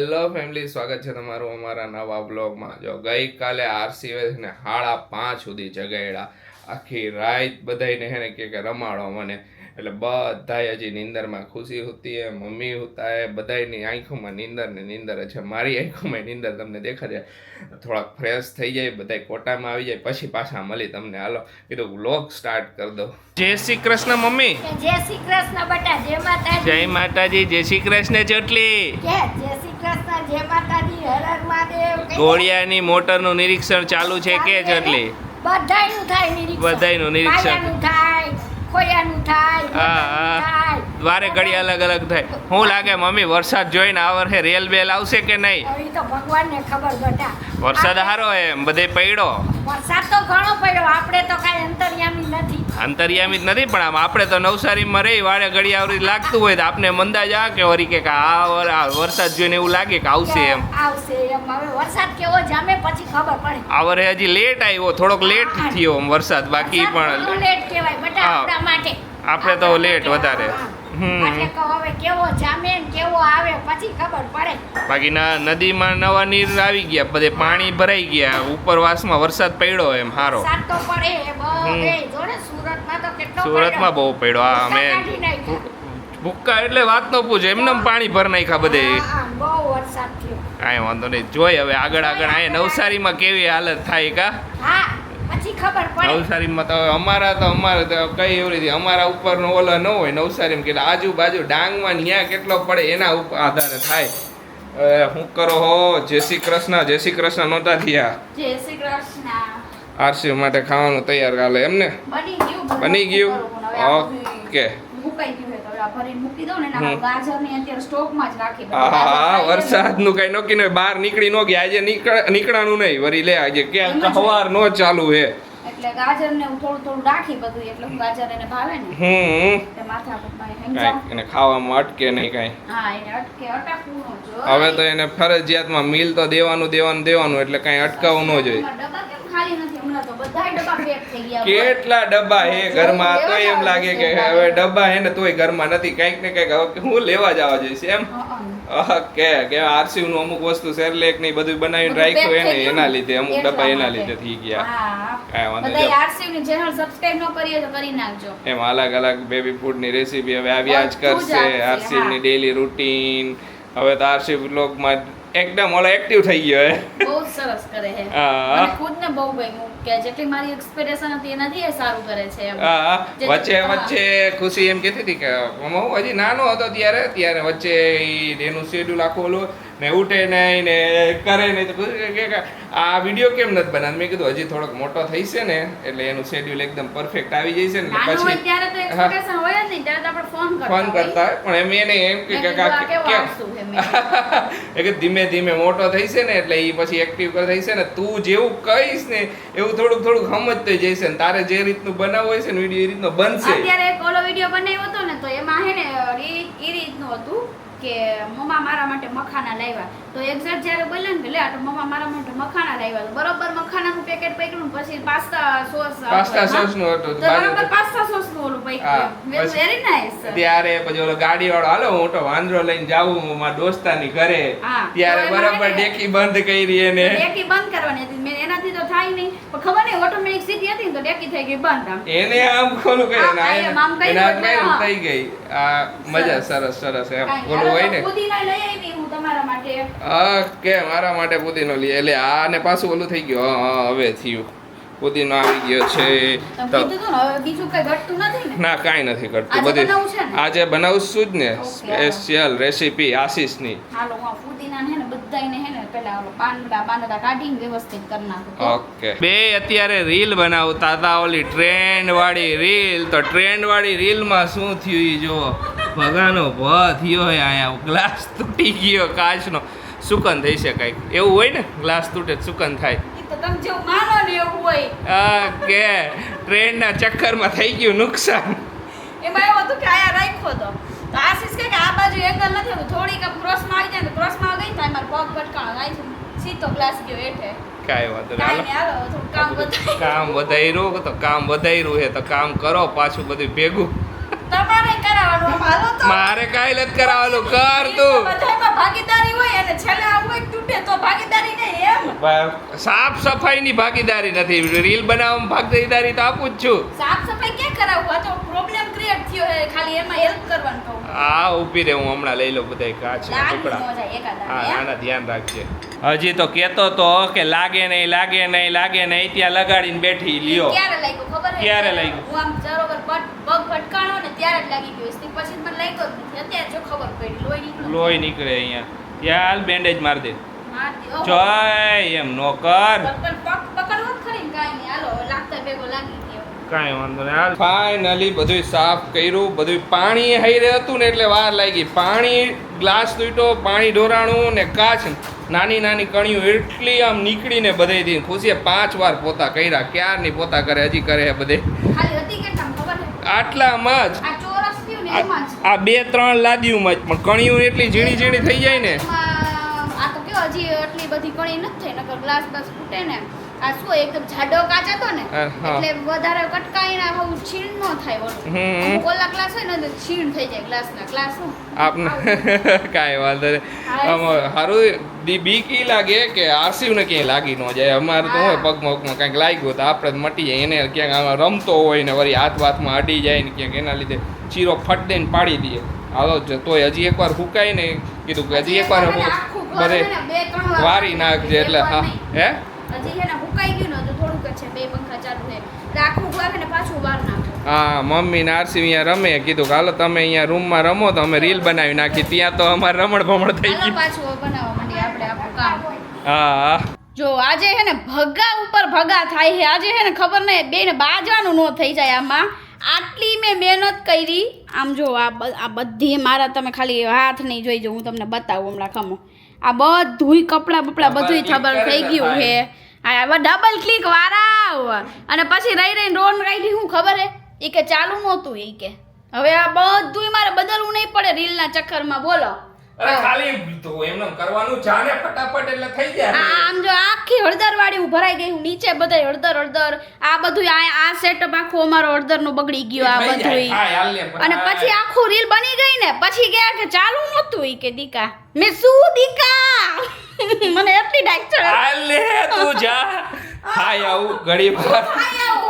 Hello family સ્વાગત છે તમારું અમારા નવા બ્લોગમાં જો ગઈકાલે આરસી ને સાડા પાંચ સુધી જગાડ્યા આખી રાત બધાને હે ને કે કે રમાડો મને. એટલે બધાય હજી નીંદરમાં ખુશી હોતી હે મમ્મી હોતા હે બધાયની આંખોમાં નીંદર ને નિંદર છે. મારી આંખોમાં નીંદર તમને દેખાડે થોડાક ફ્રેશ થઈ જાય બધાય કોટામાં આવી જાય પછી પાછા મળી તમને. હાલો કીધું વ્લોગ સ્ટાર્ટ કરી દો જય શ્રી કૃષ્ણ મમ્મી. જય શ્રી કૃષ્ણ બટા જય માતાજી. જય માતાજી જય શ્રી કૃષ્ણ ચોટલી કે જય શ્રી કૃષ્ણ જય માતાજી હર હર મહાદેવ ગોળિયાની મોટરનું નિરીક્ષણ ચાલુ છે કે ચોટલી બધાયનું થાય નિરીક્ષણ. બધાયનું નિરીક્ષણ. થાય. ખોયાનું થાય હા, ગોટાનું હા. થાય. વારે ઘડી અલગ અલગ થાય. હું લાગે મમ્મી વરસાદ જોઈને આ વર્ષે રેલ બેલ આવશે કે નહીં? તો ભગવાનને ખબર બટા. વરસાદ સારો એમ બધે પડ્યો વરસાદ તો ઘણો પડ્યો આપણે તો કાંઈ અંતર્યામી નથી. અંતરિયામી જ નથી પણ આમ આપણે તો નવસારીમાં રહી વાળે ઘડી આવરી લાગતું હોય તો આપને મંદાજ આ કે વરી કે આ વર- આ વરસાદ જોઈને એવું લાગે કે આવશે એમ. આવશે એમ. હવે વરસાદ કેવો જામે પછી ખબર પડે. આ વરે હજી લેટ આવ્યો થોડોક લેટ થયો વરસાદ બાકી પણ લેટ કહેવાય બટા. આપણા માટે. આપણે તો લેટ વધારે. હા. એટલે કહો હવે કેવો જામે ને કેવો આવે પછી ખબર પડે. બાકી ના નદીમાં નવા નીર આવી ગયા બધે પાણી ભરાઈ ગયા ઉપરવાસમાં વરસાદ પડ્યો એમ હારો. પડે. સુરતમાં તો કેટલો સુરતમાં બહુ પડ્યો આ અમે ભૂક્કા એટલે વાત ન પૂછે એમને પાણી ભર નાખ્યા બધે. હા, હા, બહુ વરસાદ થયો. કાંઈ વાંધો નહીં જોઈ હવે આગળ આગળ અહીંયા નવસારીમાં કેવી હાલત થાય કા? હા પછી ખબર પડે. નવસારીમાં તો અમારા તો અમારે તો કઈ એવી રીતે અમારા ઉપરનો ઓલો ન હોય નવસારીમાં કે આજુબાજુ ડાંગમાં ન્યા કેટલો પડે એના ઉપર આધારે થાય. હવે શું કરો હો જય શ્રી કૃષ્ણ જય શ્રી કૃષ્ણ નહોતા થયા. જય શ્રી કૃષ્ણ. આરસી માટે ખાવાનું તૈયાર કાલે એમને? બની ગયું. બની ગયું? ઓકે મુકાઈ તો ભરીને મૂકી દઉં ને હમ. એના ગાજરની અત્યારે સ્ટોકમાં જ રાખી દઉં. હા ગાજર ખાઈ કઈ નક્કી નહીં બહાર નીકળી ન ગયા આજે નીકળાનું નહીં વરી લે આજે ક્યાં સવાર નો ચાલુ હે એટલે ગાજરને હું થોડું થોડું રાખી બધું એટલે ગાજર એને ભાવે ને હમ એટલે માથા પર પાણી હંજાવ. કાંઈ એને ખાવામાં અટકે નહીં કાઈ હા એને અટકે અટકવું ન જોઈએ. હવે તો એને ફરજિયાતમાં મિલ તો દેવાનું દેવાનું દેવાનું એટલે કઈ અટકાવવું ન જોઈએ ખાલી નથી હમણાં તો બધાય ડબ્બા પેક થઈ ગયા. કેટલા ડબ્બા હે ઘરમાં? તો એમ લાગે કે હવે ડબ્બા હે ને તોય ઘરમાં નથી કંઈક ને કાંઈક હવે હું લેવા જવા જઈશ એમ? હં. કે આરસી નું અમુક વસ્તુ સેરલેક ને ઈ બધું બનાવીને રાખ્યું એને એના લીધે અમુક ડબ્બા એના લીધે થઈ ગયા. કાંઈ વાંધો નહીં. આરસી ની ચેનલ સબસ્ક્રાઇબ ન કરીએ તો કરી નાખજો. એમ અલગ અલગ બેબી ફૂડની રેસીપી હવે આવ્યા જ કરશે આરસી ની. ડેલી રૂટીન હવે તો આરસી વ્લોગમાં એકદમ ઓલો એક્ટિવ થઈ ગયો હે. બહુ સરસ કરે છે હા. ખુદને બહુ ગમ્યું કે જેટલી મારી એક્સપેક્ટેશન હતી એનાથી એ સારું કરે છે એમ. હા, વચ્ચે વચ્ચે ખુશી એમ કહેતી હતી કે હું હજી નાનો હતો ત્યારે ત્યારે વચ્ચે એનું શેડ્યુલ આખું ઓલું ને ઉઠે નહીં ને કરે નહીં. તો ખુશી કે આ વીડિયો કેમ નથી બનાવ મેં કીધું હજી થોડોક મોટો થઈ છે ને એટલે એનું શેડ્યુલ એકદમ પરફેક્ટ આવી જાય છે ને પછી ત્યારે તો એક્સપેક્ટેશન હોય જ નહીં ત્યારે તો આપણે ફોન કરતા ફોન કરતા પણ એમ એને એમ કે કેમ આળસુ છે એ કે ધીમે ધીમે મોટો થઈ છે ને એટલે એ પછી એક્ટિવ કર થઈ છે ને તું જેવું કહીશ ને એવું થોડુંક થોડુંક સમજતો જઈશ ને તારે જે રીતનું બનાવવું હોય છે ને વીડિયો એ રીતનો બનશે. અત્યારે એક ઓલો વીડિયો બનાવ્યો હતો ને તો એમાં હે ને એ રીતનું હતું. કે મમ્મા મારા માટે મખાના લાવ્યા. તો એક્ઝેક્ટ જ્યારે બોલ્યા ને લે તો મમ્મા મારા માટે મખાના લાવ્યા. તો બરોબર મખાનાનું પેકેટ પકડ્યું પછી પાસ્તા સોસ પાસ્તા સોસનું હતું તો બરોબર પાસ્તા સોસનું ઓલું પકડ્યું. વેરી નાઈસ ત્યારે પછી ઓલો ગાડી વાળો હાલો હું તો વાંદરો લઈને જાઉં મારા દોસ્તાની ઘરે. ત્યારે બરાબર હે ડેકી બંધ કરી એને. ડેકી બંધ કરવાની હતી. મેં એનાથી તો થાય નહીં. પણ ખબર નહીં ઓટોમેટિક સીધી હતી તો ડેકી થઈ ગઈ બંધ આમ. એને આમ ખોલું કે આમ આમ એના હા. થઈ ગઈ. આ મજા સરસ. સરસ એમ હોય ને? પુદીના લઈ આવી હું તમારા માટે. હા કે મારા માટે પુદીનો લઈ એટલે આ ને પાછું ઓલું થઈ ગયું. હા હવે થયું. પુદીનો આવી ગયો છે. તો બીજું કઈ ઘટતું નથી ના? કાંઈ નથી કરતું આજે બધી આજે બનાવશું જ ને. સ્પેશિયલ રેસીપી આશીષની. હાલો હું પુદીના ને બધાયને હે ને પેલા પાંદડા પાંદડા કાઢીને વ્યવસ્થિત કરી નાખું ઓકે. બે અત્યારે રીલ બનાવતા હતા ઓલી ટ્રેન્ડ વાળી રીલ. તો ટ્રેન્ડ વાળી રીલમાં શું થયું જો ભગાનો ભ થયો હોય આયા ગ્લાસ તૂટી ગયો કાચનો. સુકન થઈ શકાય એવું હોય ને? ગ્લાસ તૂટે સુકન થાય. કે ટ્રેનના ચક્કરમાં થઈ ગયું નુકસાન. એમાં એવું હતું કે આયા રાખ્યો તો. તો આશીષ કે આ બાજુ એંગલ નથી હોતું થોડીક ક્રોસમાં આવી જાય ને ક્રોસમાં ગઈ તો મારો પગ ભટકાણો આવી સીધો ગ્લાસ ગયો હેઠે. કાંઈ વાંધો નહીં. કામ વધાર્યું તો કામ વધાર્યું હે તો કામ કરો પાછું બધું ભેગું. તમારે કરાવવાનું? તો મારે કાંઈ નથી કરાવવાનું. કર તું. બધાયમાં ભાગીદારી હોય અને છેલ્લે બ- સાફ સફાઈની ભાગીદારી નથી. રીલ બનાવવામાં ભાગીદારી તો આપું જ છું. સાફ સફાઈ ક્યાં કરાવું આ તો પ્રોબ્લેમ ક્રિએટ થયો છે. ખાલી એમાં હેલ્પ કરવાનું કહું. આ ઊભી રે હું હમણાં લઈ લઉં બધા કાચના ટુકડા. ન હા આના ધ્યાન રાખજે. હજી તો કેતો તો કે લાગે નહીં લાગે નહીં લાગે નહીં. ત્યાં લગાડીને બેઠી લ્યો. ક્યારે લાગ્યું ખબર ક્યારે લાગ્યું? હું આમ બરોબર પગ ભટકાણો ને ત્યારે જ લાગી ગયું છે. પછી મને લાગ્યો જ નથી. અત્યારે જો ખબર પડી. લોહી નીકળે. લોહી નીકળે અહીંયા. યાર બેન્ડેજ માર દે. જોય એમ નો કર. કાંઈ. નહીં. હાલો લાગતા ભેગો લાગી ગયો. વાંધો નહીં. હાલ. ફાઇનલી બધું સાફ કર્યું. બધું પાણી હૈરે હતું ને એટલે વાર લાગી. પાણી ગ્લાસ તૂટ્યો પાણી ઢોરાણું ને કાચ નાની નાની કણીઓ એટલી આમ નીકળીને બધેથી ખુશીએ પાંચ વાર પોતા કર્યા. ક્યારની પોતા કરે હજી કરે બધે? આટલામાં જ. આ બે ત્રણ લાદીઓમાં જ, પણ કણીઓ એટલી ઝીણી ઝીણી થઈ જાય ને. આ તો કયો હજી એટલી બધી કણી નથી થઈ, નકર ગ્લાસ બસ ફૂટે ને. આ શું એકદમ જાડો કાચ હતો ને. એટલે વધારે કટકાઈને બહુ છીણ નો થાય ઓલો. ઓલા ગ્લાસ હોય ને છીણ થઈ જાય ગ્લાસના ગ્લાસ શું? આપને કાંઈ વાંધો નહીં. હારું સારું બી કી લાગે કે આરસીવને ક્યાંય લાગી ન જાય. અમારે તો હોય પગમાં પગમાં કાંઈક લાગ્યું તો આપણે મટી જાય. એને ક્યાંક આમાં રમતો હોય ને વળી હાથ વાથમાં અડી જાય ને ક્યાંક એના લીધે ચીરો ફટ દઈને પાડી દઈએ હાલો તોય હજી એકવાર હુકાય ને કીધું કે હજી એકવાર ને બે વારી નાખજે એટલે હા. હે? હજી છે ને હુકાઈ ગયું ને તો થોડુંક છે બે પંખા ચાલુ છે. એટલે આખું ને પાછું બહાર નાખો. હા મમ્મી ને આરસી અહીંયા રમે. કીધું કે હાલો તમે અહીંયા રૂમમાં રમો તો અમે રીલ બનાવી નાખી. ત્યાં તો અમારે રમણ ભમણ થઈ ગઈ પાછું બનાવવા માંડી આપણે આપણું કામ. હા જો આજે છે ને ભગા ઉપર ભગા થાય છે. આજે છે ને ખબર નહીં બેને બાજવાનું ન થઈ જાય આમાં. આટલી મેં મહેનત કરી. આમ જો આ આ બધી મારા તમે ખાલી હાથ નહીં જોઈ જો હું તમને બતાવું હમણાં ખમો. આ બધુંય કપડાં બપડા બધુંય ખબર થઈ ગયું છે. આ ડબલ ક્લિક વારાવ. અને પછી રહી રહીને રોન કાઢી હું ખબર હે? એ કે ચાલુ નહોતું એ કે. હવે આ બધુંય મારે બદલવું નહીં પડે રીલના ચક્કરમાં બોલો. અરે ખાલી તો એમને કરવાનું જાને ફટાફટ એટલે થઈ જાય આમ જો આખી હળદર વાળી ઉભરાઈ ગઈ હું નીચે બધે હળદર હળદર. આ બધું આ આ સેટઅપ આખું અમારો હળદરનું બગડી ગયું આ બધું. અને પછી આખું રીલ બની ગઈ ને પછી ગયા કે ચાલુ નહોતું ઈ કે દીકા. મેં શું દીકા? મને એટલી ડાક ચડે. હાલ લે તું જા. હાય આવું ઘડી વાર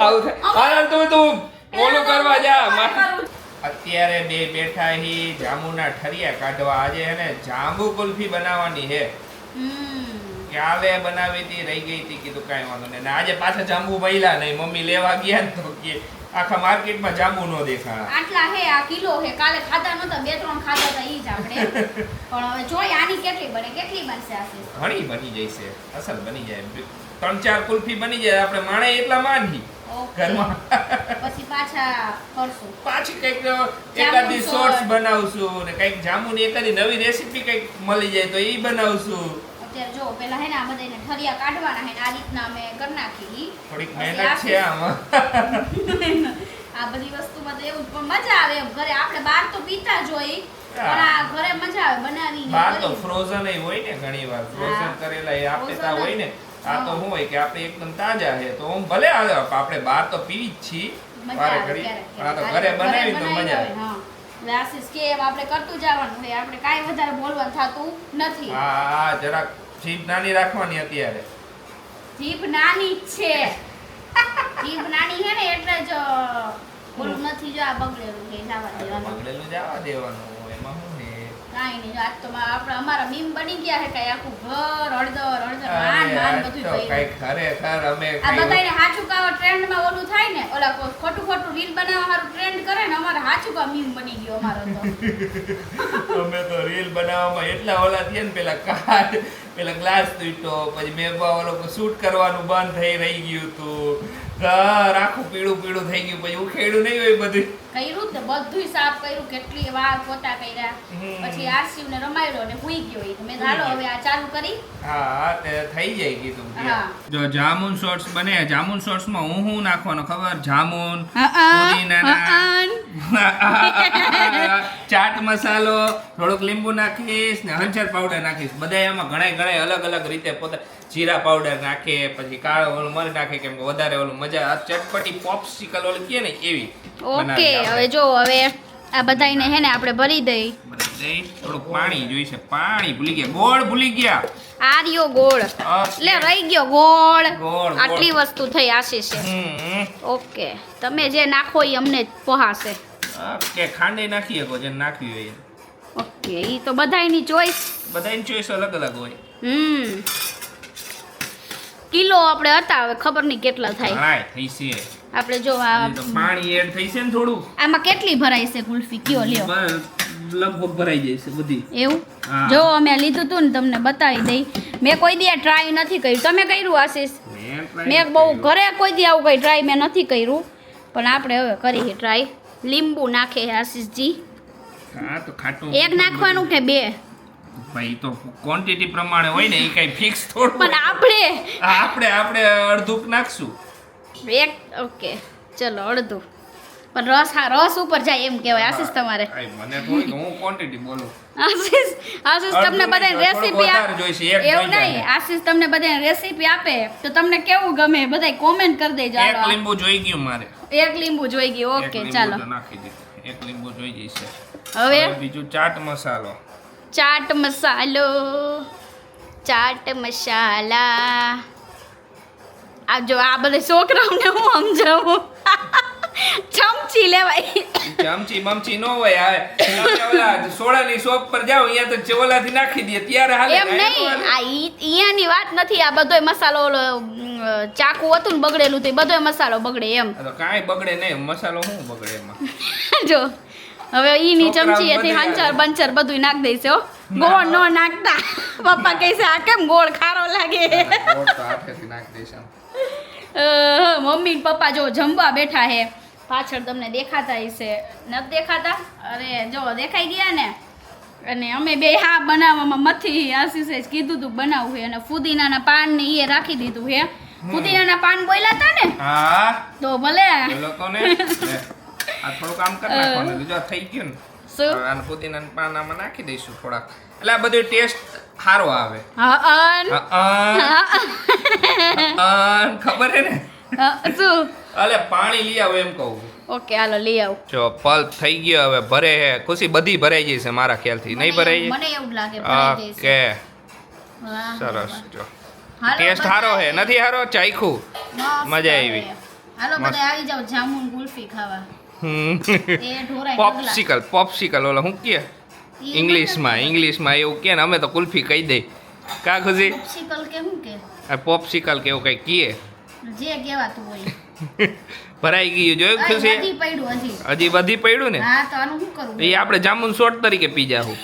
આવું. આવું તું તું ઓલું કરવા જા. અત્યારે બે બેઠા હી જાંબુના ઠરિયા કાઢવા. આજે હે ને જાંબુ કુલ્ફી બનાવવાની હે. કાલે બનાવી હતી? રહી ગઈ હતી કીધું કાંઈ વાંધો નહીં. ને આજે પાછા જાંબુ મળ્યા નહીં. મમ્મી લેવા ગયા ને તો કે આખા માર્કેટમાં જાંબુ નો દેખાણા આટલા હે આ કિલો હે. કાલે ખાધા નતા બે ત્રણ ખાધા હતા ઈ જ આપણે. પણ હવે જોઈ આની કેટલી બને કેટલી બનશે આશીષ ઘણી બની છે અસલ બની જાય. ત્રણ ચાર કુલ્ફી બની જાય. આપણે માણે એટલા માંડી ઘરમાં. પછી પાછા કરશું પાછી કંઈક એકાદી સોર્સ બનાવશું ને કંઈક જાંબુની એકાદી નવી રેસીપી કંઈક મળી જાય તો એ બનાવશું. અત્યારે જો પેલા હે ને આ બધાને ઠરિયા કાઢવાના હે ને આ રીતના અમે કરી નાખી થોડીક મહેનત છે આમાં. આ બધી વસ્તુમાં તો એવું પણ મજા આવે એમ. ઘરે આપણે બહાર તો પીતા જ હોય પણ આ ઘરે મજા આવે બનાવીને બહાર તો ફ્રોઝન હોય ને ઘણી વાર ફ્રોઝન કરેલા એ આપણે હોય ને. આ તો હું હોય કે આપણે એકદમ તાજા છે. તો હું ભલે આવે આપણે બહાર તો પીવી જ છીએ. વારે ઘડી. પણ આ તો ઘરે બનાવી તો મજા આવે. આશીષ કે આપણે કરતું જવાનું હોય આપણે કાંઈ વધારે બોલવાનું થતું નથી. હા હા જીભ નાની રાખવાની અત્યારે. જીભ નાની છે. જીભ નાની છે ને એટલે જ બોલું નથી જો આ બગડેલું છે જવા દેવાનું. બગડેલું જવા દેવાનું. કાંઈ નહીં. આજ તો આપણે અમારા મીમ બની ગયા છે કઈ આખું ઘર હળદર હળદર માન માન બધું કાંઈ ખરેખર અમે આ બધાને હાચું કાવા ટ્રેન્ડમાં ઓલું થાય ને ઓલા ખોટું ખોટું રીલ બનાવવા હારું ટ્રેન્ડ કરે ને અમારે હાચું કા મીમ બની ગયો અમારો તો. અમે તો રીલ બનાવવામાં એટલા ઓલા થયા ને પેલા કાર્ડ પેલા ગ્લાસ તૂટ્યો પછી મેં ઓલો શૂટ કરવાનું બંધ થઈ રહી ગયું હતું ઘર આખું પીળું પીળું થઈ ગયું પછી ઉખેડું નહીં હોય બધું. કર્યું ને બધુંય સાફ કર્યું કેટલી વાર પોતા કર્યા. પછી આરસીવ ને રમાડ્યો ને હુઈ ગયો ઈ. મેં હાલો હવે આ ચાલુ કરી. હા હા તે થઈ જાય કીધું જો જામુન શોર્ટ્સ બને જામુન શોર્ટ્સમાં હું હું નાખવાનો ખબર? જામુન ચાટ મસાલો થોડુંક લીંબુ નાખીશ ને હંચર પાવડર નાખીશ. બધા એમાં ઘણા ઘણા અલગ અલગ રીતે પોતે જીરા પાવડર નાખે પછી કાળો ઓલું મરી નાખે કેમ કે વધારે ઓલું મજા આ ચટપટી પોપ્સિકલ ઓલું કે ને એવી ઓકે હવે જો હવે આ બધાને હે ને આપણે ભરી દઈ. થોડુંક પાણી જોઈશે પાણી ભૂલી ગયા. ગોળ ભૂલી ગયા. આર્યો ગોળ. એટલે રહી ગયો ગોળ. ગોળ, આટલી વસ્તુ થઈ આશીષે ઓકે તમે જે નાખો એ અમને પહાશે ઓકે ખાંડે નાખી શકો જે નાખવી હોય ઓકે એ તો બધાયની ચોઈસ બધાની ચોઈસ અલગ અલગ હોય. હમ. કિલો આપણે હતા હવે ખબર નહીં કેટલા થાય. હાય થઈ છે. આપણે જો આ તો પાણી એડ થઈ છે ને થોડું આમાં કેટલી ભરાય છે કુલ્ફી? કયો લ્યો? લગભગ ભરાઈ જાય છે બધી. એવું? જો અમે લીધું હતું ને તમને બતાવી દઈ. મેં કોઈ દી ટ્રાય નથી કર્યું. તમે કર્યું આશીષ? મેં બહુ ઘરે કોઈ દી આવું કંઈ ટ્રાય મેં નથી કર્યું. પણ આપણે હવે કરીએ ટ્રાય લીંબુ નાખે આશીષજી. હા તો ખાટું એક નાખવાનું કે બે? ભાઈ તો ક્વોન્ટિટી પ્રમાણે હોય ને એ કઈ ફિક્સ થોડું પણ આપણે આપણે આપણે અડધું નાખશું. એક ઓકે ચલો અડધું. પણ રસ હા રસ ઉપર જાય એમ કહેવાય આશીષ તમારે. મને થોડી હું ક્વોન્ટિટી બોલું. આશીષ આશીષ તમને બધાને રેસીપી આપે જોઈશે, એક એવું નહીં. આશીષ તમને બધાને રેસીપી આપે તો તમને કેવું ગમે? બધાય કોમેન્ટ કરી દેજો એક લીંબુ જોઈ ગયું મારે. એક લીંબુ જોઈ ગયું ઓકે ચાલો. નાખી દીધું. એક લીંબુ જોઈ જશે. હવે બીજું ચાટ મસાલો. ચાટ મસાલો ચાટ મસાલા. આ જો આ બધા છોકરાઓને હું સમજાવું? ચમચી લેવાય. ચમચી મમચી નો હોય આવે ઓલા સોડાની શોપ પર જાવ અહીંયા તો ચોલાથી નાખી દે ત્યારે હાલે એમ નહીં. આ અહીંયાની વાત નથી આ બધોય મસાલો ઓલો ચાકુ હતું ને બગડેલું તો બધોય મસાલો બગડે એમ. તો કાંઈ બગડે નહીં મસાલો શું બગડે એમાં? જો. હવે ઈની ચમચી એથી હંચર બંચર બધું નાખ દઈશ હો. ગોળ નો નાખતા. પપ્પા કહે છે આ કેમ ગોળ ખારો લાગે? મમ્મી ને પપ્પા જો જમવા બેઠા હે પાછળ તમને દેખાતા હશે. નથી દેખાતા? અરે જો દેખાઈ ગયા ને. અને અમે બે હા બનાવવામાં મથી આશીષે જ કીધું તું બનાવવું છે. અને ફુદીનાના પાન ને એ રાખી દીધું છે. ફુદીનાના પાન બોલ્યા હતા ને? હા. તો ભલે. લોકોને? આ થોડું કામ કરી નાખવાનું જો થઈ ગયું ને આને પુદીનાના પાન આમાં નાખી દઈશું થોડાક. એટલે આ બધું ટેસ્ટ સારો આવે. ખબર હે ને? શું? અલે પાણી લઈ આવો એમ કહું. ઓકે હાલો લઈ આવ. જો પલ્પ થઈ ગયો હવે ભરે હે. ખુશી બધી ભરાઈ ગઈ છે મારા ખ્યાલથી. નહીં ભરાઈ મને એવું લાગે ભરાઈ જઈશ. ઓકે. સરસ. જો. ટેસ્ટ સારો હે. નથી સારો ચાખ્યું મજા આવી. હાલો બધા આવી જાવ જામુન ગુલ્ફી ખાવા. પોપસિકલ પોપ્સિકલ ઓલા શું કે? ઇંગ્લિશમાં ઇંગ્લિશમાં એવું કે ને અમે તો કુલ્ફી કહી દઈ કા ખુશી? પોપ્સિકલ કે? શું કે પોપ્સિકલ કે એવું કંઈ કીએ? જે કહેવાતું હોય. ભરાઈ ગયું જોયું ખુશી? હજી વધી બધી પડ્યું ને? એ આપણે જામુન શોર્ટ તરીકે પી જાહું.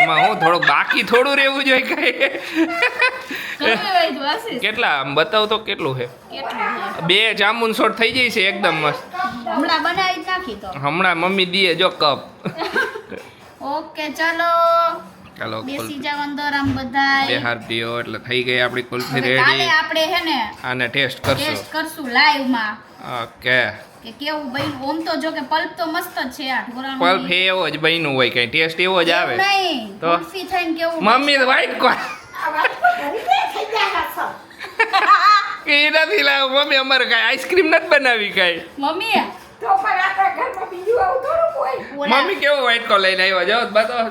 એમાં હું થોડુંક બાકી થોડું રહેવું જોઈએ કઈ. કેટલા? આમ બતાવ તો કેટલું છે? બે જામુન શોર્ટ થઈ જાય છે એકદમ મસ્ત. હમણાં મમ્મી દીએ જો કપ. ઓકે ચલો. ચાલો બેસી જાવ અંદર આમ બધાય. બે હાર પીઓ એટલે થઈ ગઈ આપણી કુલ્ફી રેડી કાલે આપણે હે ને આને ટેસ્ટ કરશું. ટેસ્ટ કરશું લાઈવમાં. ઓકે. કે કેવું બન્યું? ઓમ તો જો કે પલ્પ તો મસ્ત જ છે આ ઢોરાનું પલ્પ એવો જ બન્યું હોય કઈ ટેસ્ટ એવો જ આવે. નહીં તો? કુલ્ફી થઈને કેવું મમ્મી તો વાઈટ કોણ એ નથી લાવ મમ્મી અમારે કઈ આઈસ્ક્રીમ નથી બનાવી કઈ. મમ્મી તો પણ આપણા ઘરમાં બીજું આવું થોડું હોય. મમ્મી કેવો વાઈટ કો લઈને આવ્યો? જાઓ બતાવો.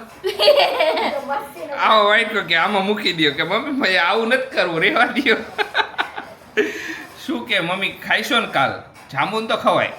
આવો વાઈટ કો કે આમાં મૂકી દો કે મમ્મી ભાઈ આવું નથી કરવું રેવા દો શું કે મમ્મી ખાઈશો ને કાલ? જામુન તો ખવાય.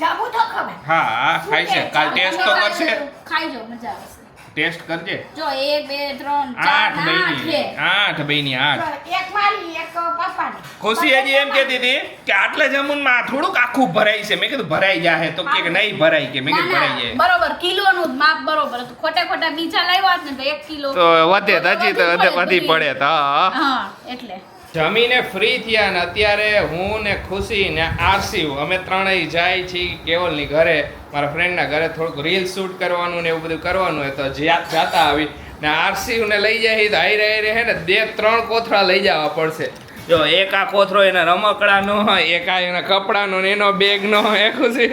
જામું તો ખવાય. હા હા ખાઈશે છે. કાલ ટેસ્ટ તો કરશે. ખાઈ- ખાઈ મજા આવશે. ટેસ્ટ કરજે. જો એક બે ત્રણ ચાર આઠ ને આઠ બહેની આઠ. એક મારી એક પપ્પાની. ખુશી હજી એમ કહેતી હતી કે આટલા જામુનમાં થોડુંક આખું ભરાય છે. મેં કીધું ભરાઈ જાહે. તો કે નહીં ભરાય કે? મેં કીધું ભરાઈ જાય. બરોબર કિલોનું નું માપ બરોબર તો ખોટા ખોટા બીજા લાવ્યા હોત ને તો 1 કિલો તો વધે તો હજી તો વધે વધી પડે, તો. હા એટલે. જમીને ફ્રી થયા ને અત્યારે હું ને ખુશી ને આરસી અમે ત્રણેય જાય છીએ કેવલની ઘરે. મારા ફ્રેન્ડના ઘરે થોડુંક રીલ શૂટ કરવાનું ને એવું બધું કરવાનું હોય તો જાતા આવી. ને આરસી ને લઈ જાય તો હાઈ રહે ને બે ત્રણ કોથળા લઈ જવા પડશે. જો એક આ કોથળો એના રમકડાનો હોય એક આ એના કપડાનો ને એનો બેગનો એ ખુશી?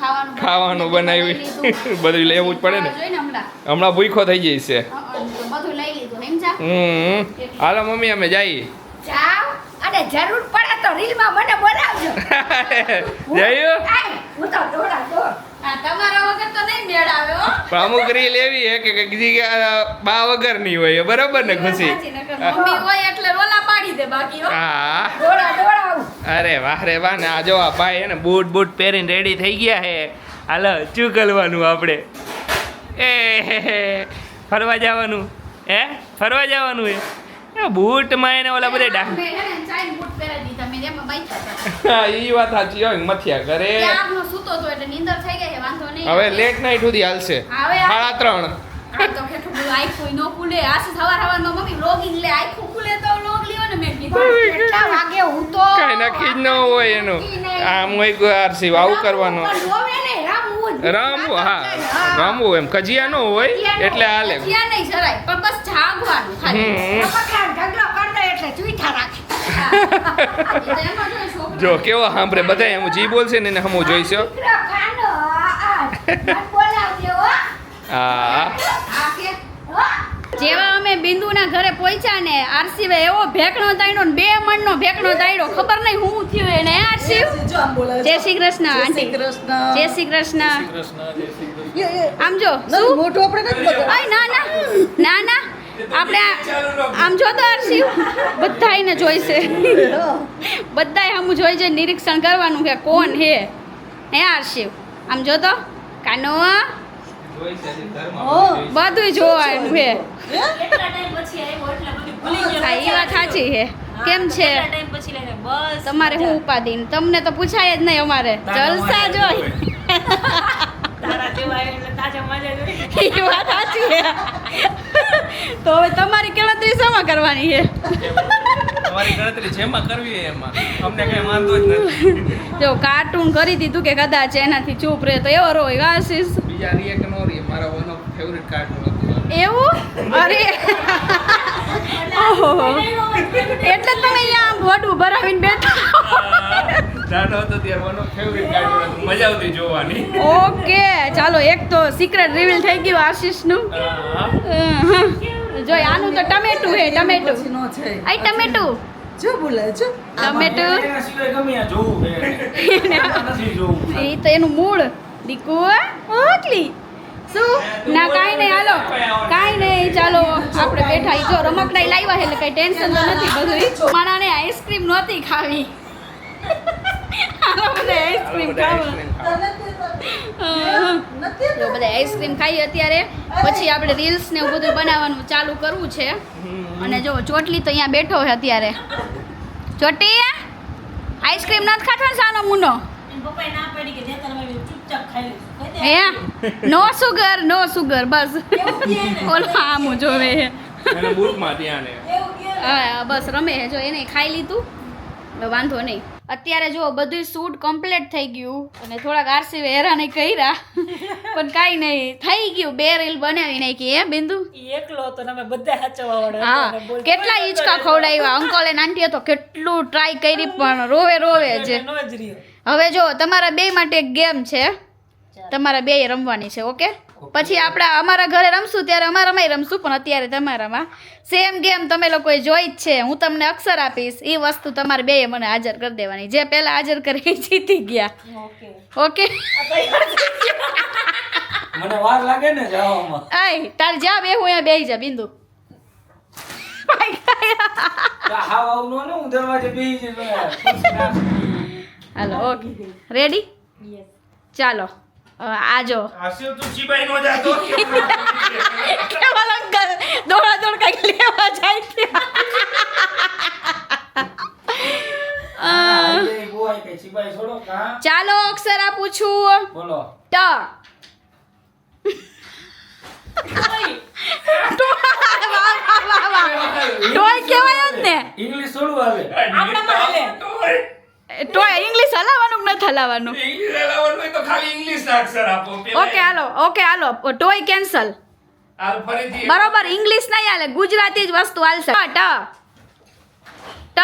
ખાવાનું ખાવાનું બનાવી. બનાવ્યું બધું લેવું જ પડે ને. હમણાં. ભૂખો થઈ જાય છે હા, હા, તો બધું લઈ લીધું સમજા હમ. હાલો મમ્મી અમે જઈએ. જાઓ અને જરૂર પડે તો રીલમાં મને બોલાવજો. જોયું હું તો દોડા આ તમારા વગર તો નહીં મેળ આવે પણ અમુક રીલ એવી હે કે કંઈક જગ્યા બા વગરની હોય બરાબર ને ખુશી? મમ્મી હોય એટલે રોલા પાડી દે બાકી હા. દોડા અરે વાહ રે વાહ ને આ જો આ ભાઈ હે બૂટ બૂટ પહેરીને રેડી થઈ ગયા હે હાલો ચૂકલવાનું આપણે? એ. ફરવા જવાનું હે? ફરવા જવાનું એ એ બૂટમાં એને ઓલા બધા ડા ઈ વાત સાચી હોય મથિયા કરે. હવે લેટ નાઈટ સુધી હાલશે. સાડા ત્રણ. તો કેટલું બધું આખું ન ખુલે. આ સવાર સવારમાં મમ્મી લોગિન લે આઈ ખુલે તો લોગ મેં કીધું કેટલા વાગે હું તો કઈ નક્કી જ ન હોય એનું. આમ હોય કોઈ આરસી આવું કરવાનું. રામવું હા. રામવું એમ. કજિયા ન હોય એટલે હાલે. નહીં સરાય પણ બસ જાગવાનું ખાલી. એટલે ચૂઈઠા રાખે. એમાં જો કેવો સાંભળે બધા એમ જી બોલશે ને એને હમું જોઈશો. હો. જેવા અમે બિંદુના ઘરે પહોંચ્યા ને આરસીવે એવો ભેકણો તાણ્યો ને બે મણનો ભેકણો તાયડો ખબર નહીં હું થયું એને આરસીવ જય શ્રી કૃષ્ણ આંટી. જય શ્રી કૃષ્ણ. આમ જો શું? મોટું આપણે નથી ના ના. ના ના. આપણે આમ જો તો આરસીવ બધાયને જોઈશે. બધાય આમ જોઈ જઈ નિરીક્ષણ કરવાનું કે કોણ હે. હે આરસીવ આમ જો તો. કાનો. બધું જોવાનું છે. હા એ વાત સાચી છે. કેમ છે? તમારે હું ઉપાધિ તમને તો પૂછાય જ નહીં અમારે. જલસા જોઈ. એ વાત સાચી છે. તો હવે તમારી ગણતરી શેમાં કરવાની છે? તમારી ગણતરી જેમાં કરવી હોય એમાં. અમને કઈ વાંધો જ નથી. જો કાર્ટૂન કરી દીધું કે કદાચ એનાથી ચૂપ રહે તો એવો રોય આશીષ બીજા રિએક્ટ નો રી મારા વન ઓફ ફેવરિટ કાર્ટૂન હતું. એવું? અરે. ઓહો. એટલે જ તમે અહીંયા વડું ભરાવીને બેઠા નાનો હતો ત્યારે વન ઓફ ફેવરિટ કાર્ટૂન હતું. મજા આવતી જોવાની. ઓકે ચાલો એક તો સિક્રેટ રિવીલ થઈ ગયું આશીષનું. હા. જોઈ આનું તો ટમેટું હે ટમેટું. નો છે. આઈ ટમેટું. જો બોલાય જો. ટમેટું. એ તો એનું મૂળ. દીકુ ઓકલી શું? ના કાંઈ નહીં હાલો. કાંઈ નહીં ચાલો આપણે બેઠા જો રમકડાઈ લાવ્યા એટલે કઈ ટેન્શન તો નથી બધું માણાને આઈસ્ક્રીમ નહોતી ખાવી. બધા આઈસ્ક્રીમ ખાવા. બધા ખાઈ અત્યારે. પછી આપણે રીલ્સ ને એવું બધું બનાવવાનું ચાલુ કરવું છે. અને જો ચોટલી તો અહીંયા બેઠો છે અત્યારે. ચોટી આઈસ્ક્રીમ નથી ખાતો ને સાનો મુનો? હે? નો સુગર નો સુગર બસ. ઓલો આમ જોવે. એને બૂટમાં ત્યાં ને. હા બસ રમે છે જો એને ખાઈ લીધું વાંધો નહીં. અત્યારે જો બધું શૂટ કમ્પ્લીટ થઈ ગયું અને થોડાક આરસી હેરાને કર્યા પણ કાંઈ નહીં. થઈ ગયું. બે રીલ બનાવી નાખી એ બિંદુ. એકલો તો તમે બધા સાચવા વાળા હા. કેટલા હિંચકા ખવડાવ્યા? અંકલ અને આંટીએ તો કેટલું ટ્રાય કરી પણ રોવે રોવે છે નો જ રહ્યો. હવે જો તમારા બે માટે એક ગેમ છે. તમારા બે રમવાની છે ઓકે? પછી આપણે અમારા ઘરે રમશું ત્યારે અમારામાં રમશું પણ અત્યારે તમારામાં. સેમ ગેમ તમે લોકોએ જોઈ જ છે. હું તમને અક્ષર આપીશ. એ વસ્તુ તમારે બે મને હાજર કરી દેવાની. જે પહેલાં હાજર કરે એ જીતી ગયા. ઓકે. ઓકે? મને વાર લાગે ને જવામાં. આય તાર જા બે હું અહીંયા બેહી જા બિંદુ. હા આવું નો ને હું દરવાજે બેહી જઈશ. Hello okay. રેડી ચાલો. આજો દોડા દોડ કંઈક લેવા જાય છે અ, બોય કે સિપાઈ છોડો કા ચાલો અક્ષર આપું છું. બોલો. ટ. ટોય કેવાય જ ને. ઇંગ્લિશ થોડું હાલે. ટોય ઇંગ્લિશ હલાવવાનું કે નથી હલાવવાનું? ઇંગ્લિશ હલાવવાનું હોય તો ખાલી ઇંગ્લિશ ના અક્ષર આપો ઓકે હાલો ઓકે હાલો. ટોય કેન્સલ હાલ ફરીથી બરોબર ઇંગ્લિશ નહીં હાલે ગુજરાતી જ વસ્તુ હાલશે. ટ. ટ.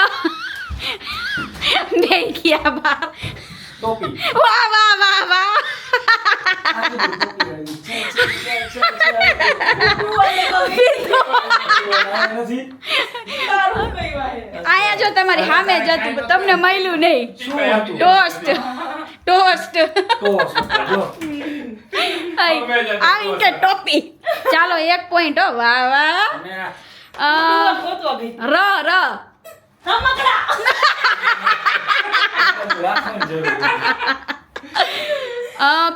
બે ગયા બા વાહ વાહ વાહ વાહ આ બધું ટોપી વાળી. છે, છે, છે, છે, છે. આ નથી આયા જો તમારી સામે જ હતું તમને મળ્યું નહીં. ટોસ્ટ ટોસ્ટ ટોસ આવી કે ટોપી. ચાલો એક પોઈન્ટ હો. વાહ વાહ. અ, ર ર.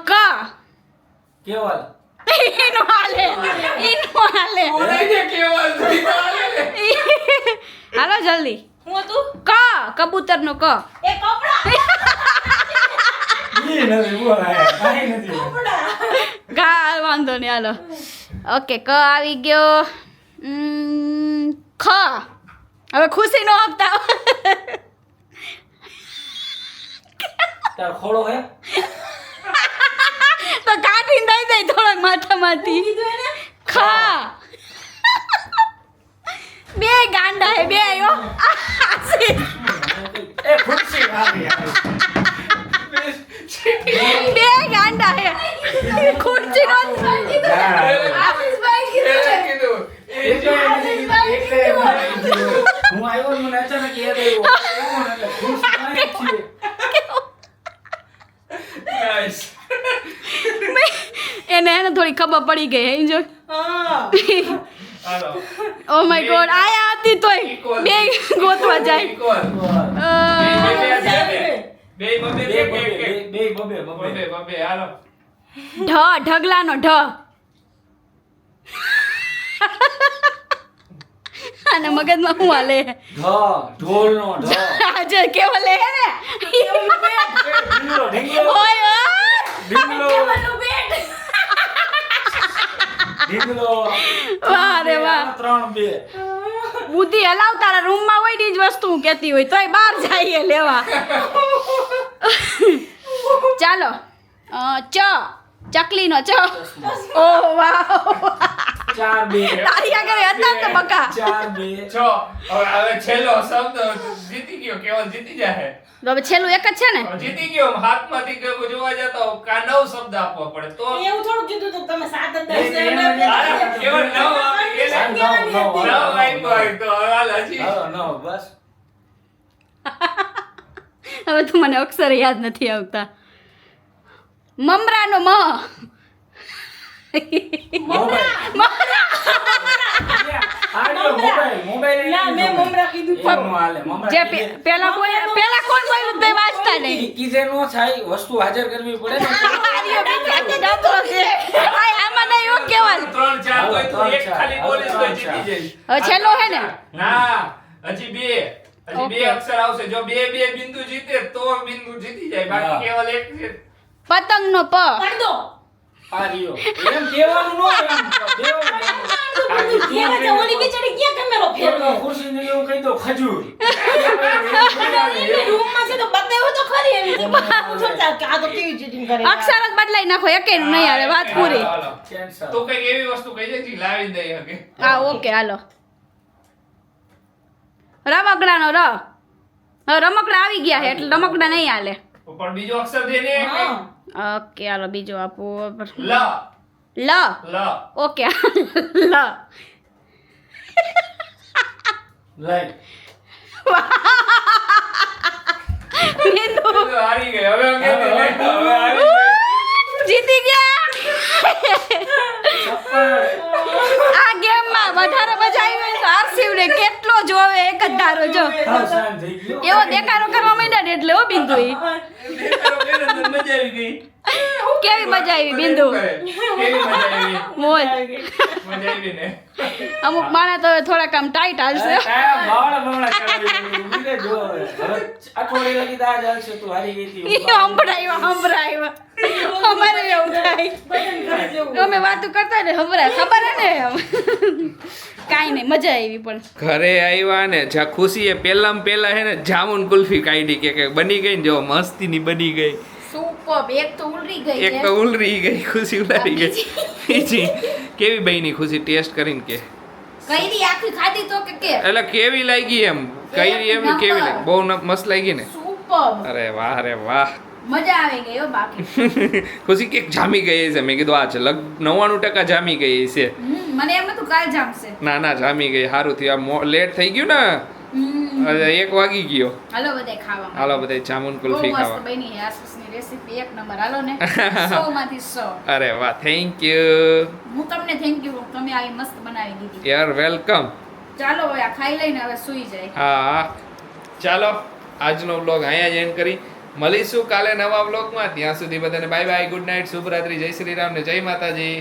ક. કેવલ ઈનું હાલે ઈનું હાલે હાલો જલ્દી. હું હતું? ક કબૂતર નો ક. એ કપડા. વાંધો નહીં હાલો. ઓકે ક આવી ગયો. ખ. હવે ખુશી નો આપતા તાર ખોળો હે? તો કાઢીને દઈ દઈ થોડોક માથામાંથી. ખા. બે ગાંડા હે બે આયો એ ખુરશી. બે ગાંડા હે. ખુરશી નો. હું. આવ્યો મને અચાનક યાદ આવ્યું. ખુરશી. એને એને થોડી ખબર પડી ગઈ હે જો ઓ માય ગોડ આયા હતી તોય. બે ગોતવા જાય. બે બબે, બે- બે બબે, બબે. ઢ ઢગલાનો ઢ. અને મગજમાં હું હાલે? ઢોલનો. આજે કેવો લે ને ઓય. ઢીંગલો. વાહ રે વાહ. ત્રણ બે. બુદ્ધિ હલાવ તારા રૂમમાં હોયની જ વસ્તુ હું કહેતી હોય તોય બહાર જઈએ લેવા. ચાલો. ચ. ચકલીનો ચો ઓ વાહ ચાર બે તારી આગળ હતા તો બકા ચાર બે છેલ્લો શબ્દ જીતી ગયો કેવલ જીતી જાય તો હવે છેલ્લું એક જ છે ને જીતી ગયો હાથમાંથી કે જોવા જતો કા નવ શબ્દ આપવો પડે તો એવું થોડું કીધું તો તમે સાત જ દસ કેવલ નવ નવ, નવ, નવ. નવ આપ્યો તો હાલ હજી નવ, બસ હવે તો મને અક્ષર યાદ નથી આવતા મમરાનો મ. પેલા પેલા કોણ બોલ્યું તે વાંચતા નહીં. કીધે નો થાય વસ્તુ હાજર કરવી પડે છેલ્લો હે ને? ના હજી બે હજી બે અક્ષર આવશે. જો બે બે બિંદુ જીતે તો બિંદુ જીતી જાય. બાકી કેવલ એક છે. પતંગનો પ. પડદો. આ એમ કહેવાનું નો એમ દેવાનું એમ. આ એને તો ઓલી બિચારી ક્યાં કેમેરો એક ફેરવ્યો? ખુરશીને એવું કહી દો ખજૂર. રૂમમાં છે તો બતાવ્યું તો ખરી એવી રીતે બતાવું છો ને કે આ તો કેવી ચીટિંગ કરે અક્ષર જ બદલાઈ નાખો એક નહીં આવે વાત પૂરી. તો કઈ એવી વસ્તુ કહી દે જે લાવી દઈ શકે હા ઓકે હાલો. રમકડાનો ર. રમકડા આવી ગયા છે એટલે રમકડા નહીં હાલે. પણ બીજો અક્ષર દે ને હા. ઓકે હાલો બીજો આપો. લ. લ. લ. ઓકે લ. જીતી ગયા. આ ગેમમાં વધારે મજા આવી હોય તો હર્ષિવને કેટલો જોવે એક જ ધારો જો. એવો દેખાડો કરવા માંડ્યા ને એટલે હો બિંદુ ઈ. દેખાડો કર્યો તો મજા આવી ગઈ કેવી મજા આવી બિંદુ? મજા અમુક માણસ તો થોડાક આમ ટાઈટ હાલશે. હવે. હવે. હવે અમે વાતો કરતા ને હમરા ખબર હે ને કાંઈ નહીં મજા આવી પણ. ઘરે આવ્યા ને જ્યાં ખુશીએ પહેલામાં પહેલા હે ને જામુન કુલ્ફી કાઢી કે કે બની ગઈ ને જો મસ્તી ની બની ગઈ. સુપર એક તો ઉલરી ગઈ એક તો ઉલરી ગઈ ખુશી ઉલારી ગઈ. બીજી? કેવી બહેની ખુશી? ટેસ્ટ કરીને કે. કઈરી આખી ખાધી તો કે કે? એટલે કેવી લાગી એમ? કઈરી એમ કેવી. લાગી? બહુ મસ્ત લાગી ને? સુપર અરે વાહ રે વાહ. મજા આવી ગઈ હો બાકી. ખુશી કે જામી ગઈ છે. મેં કીધું આ છે. લગ નવ્વાણું ટકા જામી ગઈ છે. મને એમ હતું કાલ જામશે. ના ના જામી ગઈ. સારું થયું. આ લેટ થઈ ગયું ને. એક વાગી ગયો. હાલો બધે ખાવા હાલો બધા જામુન કુલ્ફી ખાવા. બની રેસીપી એક નંબર. હાલો ને. સો માંથી સો. અરે વાહ થેન્ક યુ હું તમને થેન્ક યુ તમે આવી મસ્ત બનાવી દીધી. યાર વેલકમ ચાલો હવે આ ખાઈ લઈને હવે સુઈ જાય. હા. હા ચાલો આજનો વ્લોગ અહીંયા જ એન્ડ કરી. મળીશું કાલે નવા વ્લોગમાં ત્યાં સુધી બધાને બાય બાય ગુડ નાઇટ શુભરાત્રી જય શ્રી રામ ને જય માતાજી.